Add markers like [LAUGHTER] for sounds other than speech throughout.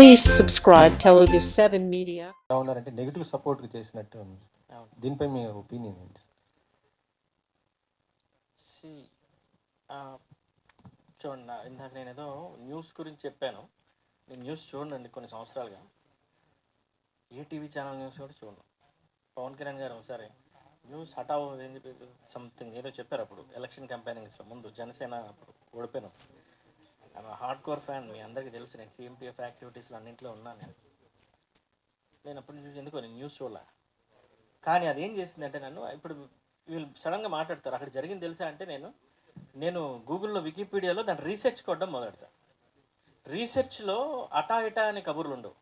Please subscribe Telugu 7 Media. ఎలా ఉన్నారంటే negative support చేసినట్టు ఉంది. దీనిపై మీ ఒపీనియన్ ఏంటి? సి చూడండి ఇందాక నేను ఏదో న్యూస్ గురించి చెప్పాను. నేను న్యూస్ చూడండి కొన్ని సంవత్సరాలుగా. ఏ టీవీ ఛానల్ న్యూస్ కూడా చూడను. పవన్ కళ్యాణ్ గారు ఒకసారి న్యూస్ హటావ్ ఏం చెప్పి సంథింగ్ ఏదో చెప్పారు అప్పుడు. ఎలక్షన్ క్యాంపెయినింగ్స్లో ముందు జనసేన అప్పుడు హార్డ్ కోర్ ఫ్యాన్ మీ అందరికీ తెలుసు నేను సిఎంపిఎఫ్ యాక్టివిటీస్లో అన్నింటిలో ఉన్నాను నేను. నేను అప్పటి నుంచి ఎందుకు నేను న్యూస్ చూడలే. కానీ అది ఏం చేసిందంటే నన్ను ఇప్పుడు వీళ్ళు సడన్గా మాట్లాడతారు అక్కడ జరిగింది తెలుసా అంటే నేను నేను గూగుల్లో వికీపీడియాలో దాన్ని రీసెర్చ్ కొట్టడం మొదలెడతా. రీసెర్చ్లో అటా ఇటా అనే కబుర్లు ఉండవు.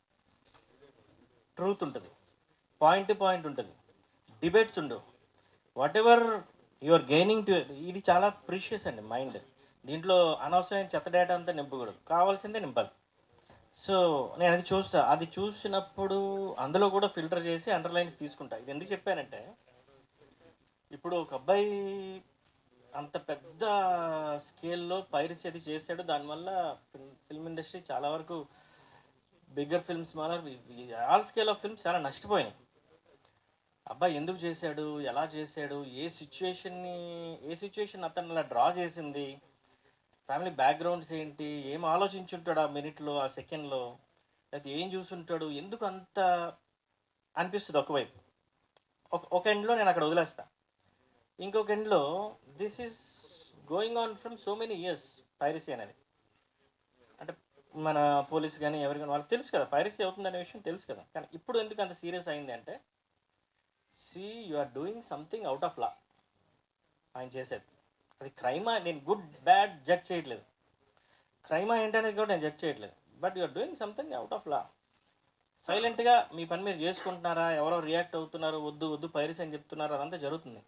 ట్రూత్ ఉంటుంది. పాయింట్ పాయింట్ ఉంటుంది. డిబేట్స్ ఉండవు. Whatever your gaining to ఇది చాలా ప్రీషియస్ అండి మైండ్. దీంట్లో అనవసరమైన చెత్త డేటా అంతా నింపకూడదు. కావాల్సిందే నింపాలి. సో నేను అది చూస్తా. అది చూసినప్పుడు అందులో కూడా ఫిల్టర్ చేసి అండర్లైన్స్ తీసుకుంటా. ఇది ఎందుకు చెప్పానంటే ఇప్పుడు ఒక అబ్బాయి అంత పెద్ద స్కేల్లో పైరసీ అది చేశాడు. దానివల్ల ఫిల్మ్ ఇండస్ట్రీ చాలా వరకు బిగ్గర్ ఫిల్మ్స్ మన ఆల్ స్కేల్ ఆఫ్ ఫిల్మ్స్ చాలా నష్టపోయినాయి. అబ్బాయి ఎందుకు చేశాడు? ఎలా చేశాడు? ఏ సిచ్యువేషన్ని ఏ సిచ్యువేషన్ అతను అలా డ్రా చేసింది? ఫ్యామిలీ బ్యాక్గ్రౌండ్స్ ఏంటి? ఏం ఆలోచించుంటాడు ఆ మినిట్లో ఆ సెకండ్లో? లేకపోతే ఏం చూసుంటాడు? ఎందుకు అంత అనిపిస్తుంది ఒకవైపు. ఒక ఒక ఎండ్లో నేను అక్కడ వదిలేస్తా. ఇంకొక ఎండ్లో this is going on from so many years piracy అనేది. అంటే మన పోలీస్ కానీ ఎవరు కానీ వాళ్ళకి తెలుసు కదా పైరసీ అవుతుందనే విషయం తెలుసు కదా. కానీ ఇప్పుడు ఎందుకు అంత సీరియస్ అయింది అంటే see you are doing something out of law ఆయన చేసేది. అది క్రైమా నేను గుడ్ బ్యాడ్ జడ్జ్ చేయట్లేదు. క్రైమా ఏంటనేది కూడా నేను జడ్జ్ చేయట్లేదు. But you are doing something out of law సైలెంట్గా మీ పని మీరు చేసుకుంటున్నారా? ఎవరో రియాక్ట్ అవుతున్నారు? వద్దు వద్దు పైరస్ అని చెప్తున్నారు? అదంతా జరుగుతుంది.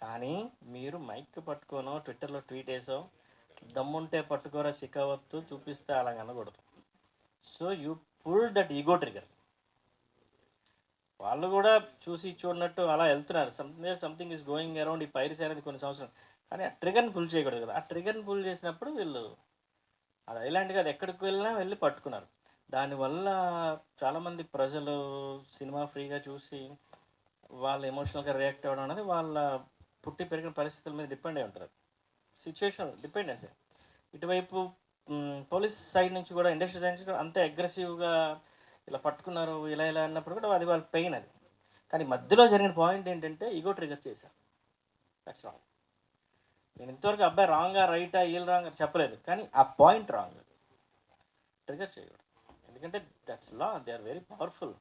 కానీ మీరు మైక్ పట్టుకోనో ట్విట్టర్లో ట్వీట్ వేసో దమ్ముంటే పట్టుకోరా సిక్కవత్తు చూపిస్తే అలా అనకూడదు. So you pull that ego trigger వాళ్ళు కూడా చూసి చూడనట్టు అలా వెళ్తున్నారు. Something something is going around ఈ పైరసీ అనేది కొన్ని సంవత్సరం కానీ ఆ ట్రిగర్ని పుల్ చేయకూడదు కదా. ఆ ట్రిగర్ని పుల్ చేసినప్పుడు వీళ్ళు అది ఐలాండ్గా అది ఎక్కడికి వెళ్ళినా వెళ్ళి పట్టుకున్నారు. దానివల్ల చాలామంది ప్రజలు సినిమా ఫ్రీగా చూసి వాళ్ళు ఎమోషనల్గా రియాక్ట్ అవ్వడం అనేది వాళ్ళ పుట్టి పెరిగిన పరిస్థితుల మీద డిపెండ్ అయి ఉంటుంది. సిచ్యువేషన్ డిపెండెన్సీ ఇటువైపు పోలీస్ సైడ్ నుంచి కూడా ఇండస్ట్రీ సైడ్ నుంచి కూడా అంతే అగ్రెసివ్గా ఇలా పట్టుకున్నారు ఇలా ఇలా అన్నప్పుడు కూడా అది వాళ్ళ పెయిన్ అది. కానీ మధ్యలో జరిగిన పాయింట్ ఏంటంటే ఈగో ట్రిగర్ చేశారు. దట్స్ రాంగ్ నేను ఇంతవరకు అబ్బాయి రాంగా రైటా వీళ్ళు రాంగ్ చెప్పలేదు. కానీ ఆ పాయింట్ రాంగ్ ట్రిగర్ చేయకూడదు. ఎందుకంటే that's law they are very powerful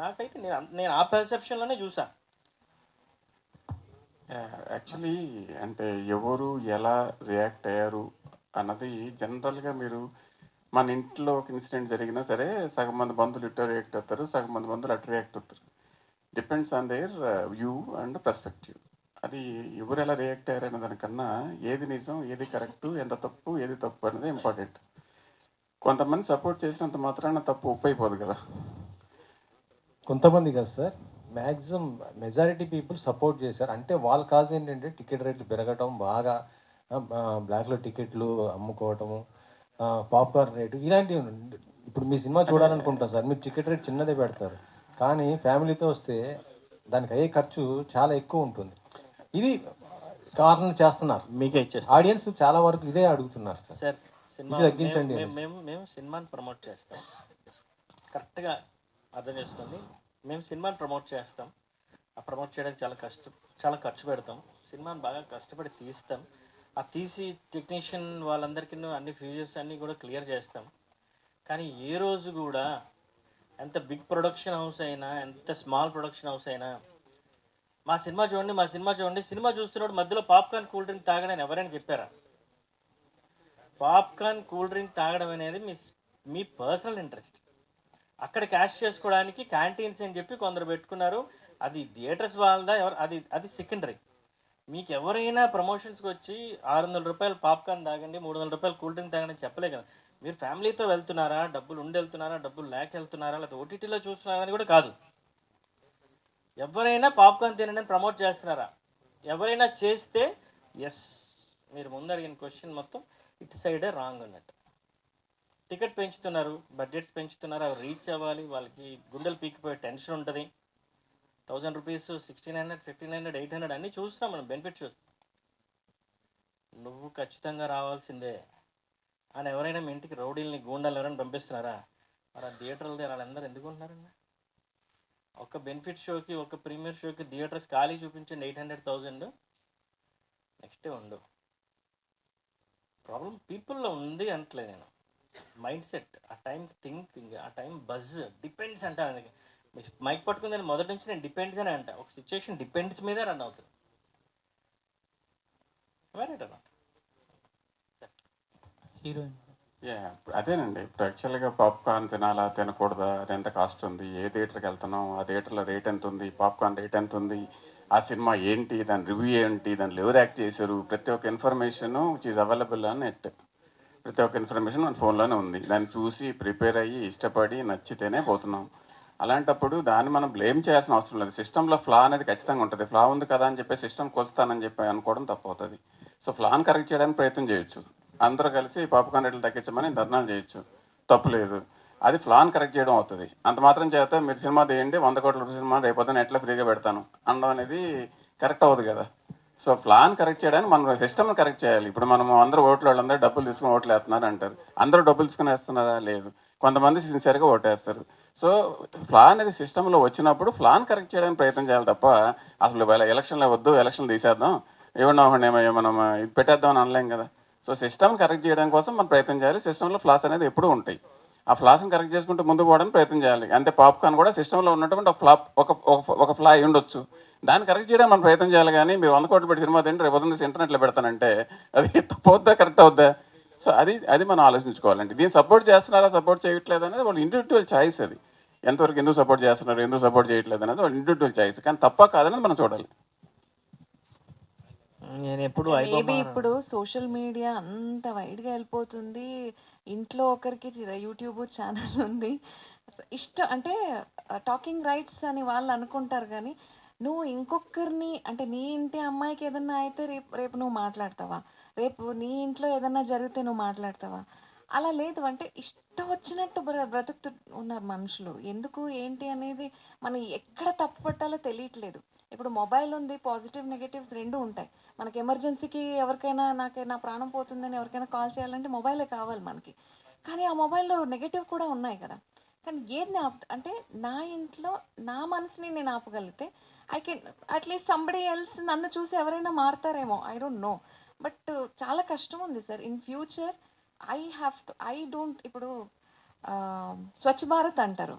నాకైతే నేను నేను ఆ పెర్సెప్షన్లోనే చూసాను యాక్చువల్లీ అంటే ఎవరు ఎలా రియాక్ట్ అయ్యారు అన్నది జనరల్గా మీరు మన ఇంట్లో ఒక ఇన్సిడెంట్ జరిగినా సరే సగం మంది బంధువులు ఇట్లా రియాక్ట్ అవుతారు సగం మంది బంధువులు అటు రియాక్ట్ అవుతారు. Depends on their view and perspective అది ఎవరు ఎలా రియాక్ట్ అయ్యారు అనే దానికన్నా ఏది నిజం ఏది కరెక్ట్ ఎంత తప్పు ఏది తప్పు అనేది ఇంపార్టెంట్ కొంతమంది సపోర్ట్ చేసినంత మాత్రాన తప్పు ఉప్పు అయిపోదు కదా. కొంతమంది కాదు sir maximum majority people support చేశారు. అంటే వాళ్ళ కాజ్ ఏంటంటే టికెట్ రేట్లు పెరగటం బాగా బ్లాక్లో టికెట్లు అమ్ముకోవటము పాప్కార్న్ రేటు ఇలాంటివి. ఇప్పుడు మీ సినిమా చూడాలనుకుంటాం సార్ మీరు టికెట్ రేట్ చిన్నదే పెడతారు. కానీ ఫ్యామిలీతో వస్తే దానికి అయ్యే ఖర్చు చాలా ఎక్కువ ఉంటుంది. ఇది కారణం చేస్తున్నారు. మీకే ఇచ్చేస్తాను ఆడియన్స్ చాలా వరకు ఇదే అడుగుతున్నారు సార్. సినిమా తగ్గించండి మేము- మేము సినిమాని ప్రమోట్ చేస్తాం. కరెక్ట్గా అర్థం చేసుకోండి. మేము సినిమాని ప్రమోట్ చేస్తాం. ఆ ప్రమోట్ చేయడానికి చాలా కష్టం చాలా ఖర్చు పెడతాం. సినిమాని బాగా కష్టపడి తీస్తాం. ఆ తీసి టెక్నీషియన్ వాళ్ళందరికీ అన్ని ఫ్యూజెస్ అన్నీ కూడా క్లియర్ చేస్తాం. కానీ ఏ రోజు కూడా ఎంత బిగ్ ప్రొడక్షన్ హౌస్ అయినా ఎంత స్మాల్ ప్రొడక్షన్ హౌస్ అయినా మా సినిమా చూడండి మా సినిమా చూడండి. సినిమా చూస్తున్నప్పుడు మధ్యలో పాప్కార్న్ కూల్ డ్రింక్ తాగడని ఎవరైనా చెప్పారా? పాప్కార్న్ కూల్ డ్రింక్ తాగడం అనేది మీ మీ పర్సనల్ ఇంట్రెస్ట్. అక్కడ క్యాష్ చేసుకోవడానికి క్యాంటీన్స్ అని చెప్పి కొందరు పెట్టుకున్నారు. అది థియేటర్స్ వాళ్ళదా? ఎవరు? అది అది సెకండరీ. మీకు ఎవరైనా ప్రమోషన్స్కి వచ్చి ఆరు వందల రూపాయలు పాప్కార్న్ తాగండి మూడు వందల రూపాయలు కూల్ డ్రింక్ తాగండి చెప్పలే కదా. మీరు ఫ్యామిలీతో వెళ్తున్నారా? డబ్బులు ఉండి వెళ్తున్నారా? డబ్బులు లేక వెళ్తున్నారా? లేకపోతే ఓటీటీలో చూస్తున్నారా అని కూడా కాదు. ఎవరైనా పాప్కార్న్ తినడం ప్రమోట్ చేస్తున్నారా? ఎవరైనా చేస్తే ఎస్ మీరు ముందు అడిగిన క్వశ్చన్ మొత్తం ఇటు సైడే రాంగ్ ఉన్నట్టు టికెట్ పెంచుతున్నారు బడ్జెట్స్ పెంచుతున్నారు అవి రీచ్ అవ్వాలి వాళ్ళకి గుండెలు పీకిపోయే టెన్షన్ ఉంటుంది. Thousand rupees sixteen hundred fifteen hundred eight hundred అన్నీ చూస్తున్నాం మనం బెనిఫిట్ చూస్తాం. నువ్వు ఖచ్చితంగా రావాల్సిందే. అని ఎవరైనా మీ ఇంటికి రౌడీల్ని గూండాలు ఎవరైనా పంపిస్తున్నారా? మరి ఆ థియేటర్లు వాళ్ళందరూ ఎందుకు ఉంటున్నారన్నా ఒక బెనిఫిట్ షోకి ఒక ప్రీమియర్ షోకి థియేటర్స్ ఖాళీ చూపించండి ఎయిట్ హండ్రెడ్ థౌజండ్ నెక్స్ట్ ఉండు ప్రాబ్లం పీపుల్లో ఉంది అంటలే నేను. మైండ్ సెట్ ఆ టైం థింకింగ్ ఆ టైం బజ్ డిపెండ్స్ అంట మైక్ పట్టుకుంది నేను మొదటి నుంచి నేను డిపెండ్స్ అని అంట. ఒక సిచ్యువేషన్ డిపెండ్స్ మీదే రన్ అవుతుంది. రైట్ హీరోయిన్ అదేనండి. ఇప్పుడు యాక్చువల్గా పాప్కార్న్ తినాలా తినకూడదా అది ఎంత కాస్ట్ ఉంది ఏ థియేటర్కి వెళ్తున్నాం ఆ థియేటర్లో రేట్ ఎంత ఉంది పాప్కార్న్ రేట్ ఎంత ఉంది ఆ సినిమా ఏంటి దాని రివ్యూ ఏంటి దాని ఎవరు యాక్ట్ చేశారు ప్రతి ఒక్క information which is available on net ప్రతి ఒక్క ఇన్ఫర్మేషన్ మన ఫోన్లోనే ఉంది. దాన్ని చూసి ప్రిపేర్ అయ్యి ఇష్టపడి నచ్చితేనే పోతున్నాం. అలాంటప్పుడు దాన్ని మనం బ్లేమ్ చేయాల్సిన అవసరం లేదు. సిస్టంలో ఫ్లా అనేది ఖచ్చితంగా ఉంటుంది. ఫ్లా ఉంది కదా అని చెప్పి సిస్టమ్ కొలుస్తానని చెప్పి అనుకోవడం తప్పు అవుతుంది. సో ఫ్లాన్ కరెక్ట్ చేయడానికి ప్రయత్నం చేయొచ్చు. అందరూ కలిసి పాపకాన్ రేట్లు తగ్గించమని ధర్నాలు చేయొచ్చు. తప్పు లేదు. అది ఫ్లాన్ కరెక్ట్ చేయడం అవుతుంది. అంత మాత్రం చేత మీరు సినిమా తీయండి వంద కోట్ల సినిమా రేపొద్దున ఎట్లా ఫ్రీగా పెడతాను. అనడం అనేది కరెక్ట్ అవ్వదు కదా. సో ప్లాన్ కరెక్ట్ చేయడానికి మనం సిస్టమ్ కరెక్ట్ చేయాలి. ఇప్పుడు మనం అందరూ ఓట్లు వాళ్ళందరూ డబ్బులు తీసుకుని ఓట్లు వేస్తున్నారు అంటారు. అందరూ డబ్బులు తీసుకుని వేస్తున్నారా? లేదు. కొంతమంది సిన్సియర్గా ఓటేస్తారు. సో ప్లాన్ అనేది సిస్టంలో వచ్చినప్పుడు ప్లాన్ కరెక్ట్ చేయడానికి ప్రయత్నం చేయాలి తప్ప అసలు ఎలక్షన్లు వద్దు ఎలక్షన్ తీసేద్దాం. ఇవ్వండి ఏమో మనం ఇది పెట్టేద్దాం అని అనలేం కదా. సో సిస్టమ్ కరెక్ట్ చేయడం కోసం మనం ప్రయత్నం చేయాలి. సిస్టంలో ఫ్లాస్ అనేది ఎప్పుడూ ఉంటాయి. ఆ ఫ్లాస్ని కరెక్ట్ చేసుకుంటూ ముందు పోవడానికి ప్రయత్నం చేయాలి. అంతే పాప్కార్న్ కూడా సిస్టంలో ఉన్నటువంటి ఒక ఫ్లాప్ ఒక ఒక- ఫ్లా అయి ఉండొచ్చు. దాన్ని కరెక్ట్ చేయడం మనం ప్రయత్నం చేయాలి కానీ మీరు వంద కోట్లు పెట్టి సినిమా తింటే రేపు పొద్దున్న ఇంటర్నెట్లో పెడతానంటే అది [LAUGHS] తప్పవుద్దా కరెక్ట్ అవుద్దా? సో అది అది మనం ఆలోచించుకోవాలండి. దీన్ని సపోర్ట్ చేస్తున్నారా సపోర్ట్ చేయట్లేదు అనేది వాళ్ళు ఇండివిజువల్ చాయిస్ అది. ఎంతవరకు ఎందుకు సపోర్ట్ చేస్తున్నారు ఎందుకు సపోర్ట్ చేయట్లేదు అనేది వాళ్ళు ఇండివిజువల్ చాయిస్ కానీ తప్ప కాదనేది మనం చూడాలి. నేను ఎప్పుడు మేబీ ఇప్పుడు సోషల్ మీడియా అంత వైడ్గా వెళ్ళిపోతుంది. ఇంట్లో ఒకరికి యూట్యూబ్ ఛానల్ ఉంది. ఇష్టం అంటే టాకింగ్ రైట్స్ అని వాళ్ళు అనుకుంటారు కానీ నువ్వు ఇంకొకరిని అంటే నీ ఇంటి అమ్మాయికి ఏదన్నా అయితే రేపు రేపు నువ్వు మాట్లాడతావా? రేపు నీ ఇంట్లో ఏదన్నా జరిగితే నువ్వు మాట్లాడతావా? అలా లేదు. అంటే ఇష్టం వచ్చినట్టు బ్ర బ్రతుకుతూ ఉన్నారు మనుషులు. ఎందుకు ఏంటి అనేది మనం ఎక్కడ తప్పు పట్టాలో తెలియట్లేదు. ఇప్పుడు మొబైల్ ఉంది పాజిటివ్ నెగటివ్స్ రెండు ఉంటాయి. మనకి ఎమర్జెన్సీకి ఎవరికైనా నాకు నా ప్రాణం పోతుందని ఎవరికైనా కాల్ చేయాలంటే మొబైలే కావాలి మనకి. కానీ ఆ మొబైల్లో నెగటివ్ కూడా ఉన్నాయి కదా. కానీ ఏది ఆప్ అంటే నా ఇంట్లో నా మనసుని నేను ఆపగలిగితే I can at least somebody else నన్ను చూసి ఎవరైనా మారుతారేమో ఐ డోంట్ నో బట్ చాలా కష్టం ఉంది sir. In future I have to I don't ఇప్పుడు స్వచ్ఛ భారత్ అంటారు.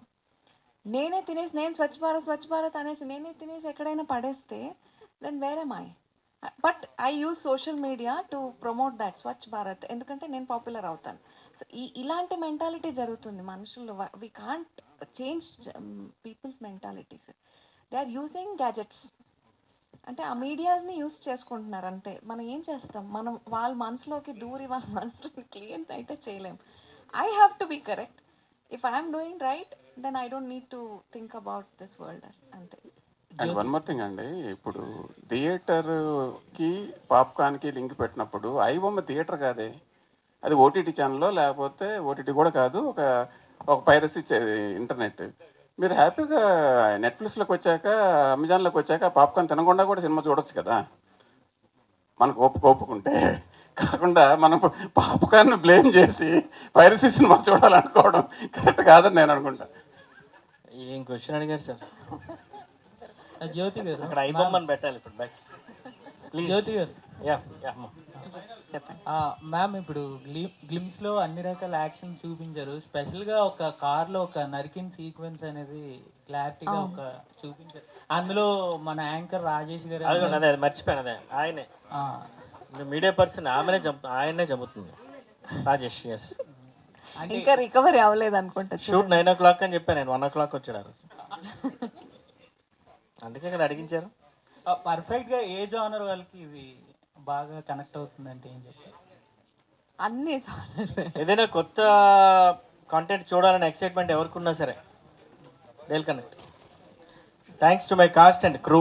నేనే తినేసి నేను స్వచ్ఛ భారత్ స్వచ్ఛ భారత్ అనేసి నేనే తినేసి ఎక్కడైనా పడేస్తే దెన్ వేరే my but I use social media to promote that Swachh Bharat. ఎందుకంటే నేను పాపులర్ అవుతాను. సో ఈ ఇలాంటి మెంటాలిటీ జరుగుతుంది మనుషులు we can't change peoples mentalities they are using gadgets అంటే ఆ మీడియాస్ని యూస్ చేసుకుంటున్నారు అంతే. మనం ఏం చేస్తాం? మనం వాళ్ళ మనసులోకి దూరి వాళ్ళ [LAUGHS] మనసులోకి క్లియర్ అయితే చేయలేం. I have to be correct if I'm doing right then I don't need to think about this world అంతే. అండ్ వన్ మోర్ థింగ్ అండి ఇప్పుడు థియేటర్కి పాప్కార్న్కి లింక్ పెట్టినప్పుడు ఐబొమ్మ థియేటర్ కాదే? అది ఓటీటీ ఛానల్లో లేకపోతే ఓటీటీ కూడా కాదు ఒక ఒక పైరసీ ఇంటర్నెట్ మీరు హ్యాపీగా నెట్ఫ్లిక్స్లోకి వచ్చాక అమెజాన్లోకి వచ్చాక పాప్కార్న్ తినకుండా కూడా సినిమా చూడొచ్చు కదా? మనకు ఓపిక కాకుండా మనం పాపకాన్ని బ్లేమ్ చేసి పైరసీ సినిమా చూడాలనుకోవడం కరెక్ట్ కాదని నేను అనుకుంటా. ఏం క్వశ్చన్ అడిగారు సార్? ఆ, జ్యోతి గారు. అక్కడ ఐబొమ్మని పెట్టాలి ఇప్పుడు బ్యాక్ ప్లీజ్ జ్యోతి గారు. యా మ్యామ్ ఇప్పుడు గ్లి గ్లిమ్స్లో అన్ని రకాల యాక్షన్ చూపించారు. స్పెషల్గా ఒక కార్లో ఒక నరికిన్ సీక్వెన్స్ అనేది క్లారిటీగా ఒక చూపించారు. అందులో మన యాంకర్ రాజేష్ గారు అదే అది మర్చిపోయాను అదే. ఆయనే. మీడియా పర్సన్ ఆమెనే చంపు ఆయనే చంపుతుంది రాజేష్ ఎస్ ఇంకా రికవరీ అవ్వలేదు అనుకుంటా షూట్ నైన్ ఓ క్లాక్ అని చెప్పాను నేను వన్ ఓ క్లాక్ వచ్చాడు ఆ రోజు. అందుకే కదా అడిగించారు. పర్ఫెక్ట్గా ఏ జానర్ వాళ్ళకి ఇది బాగా కనెక్ట్ అవుతుందంటే ఏం చెప్తారు అన్ని సార్లు ఏదైనా కొత్త కాంటెంట్ చూడాలని ఎక్సైట్మెంట్ ఎవరికి ఉన్నా సరే Dale connect thanks to my cast and crew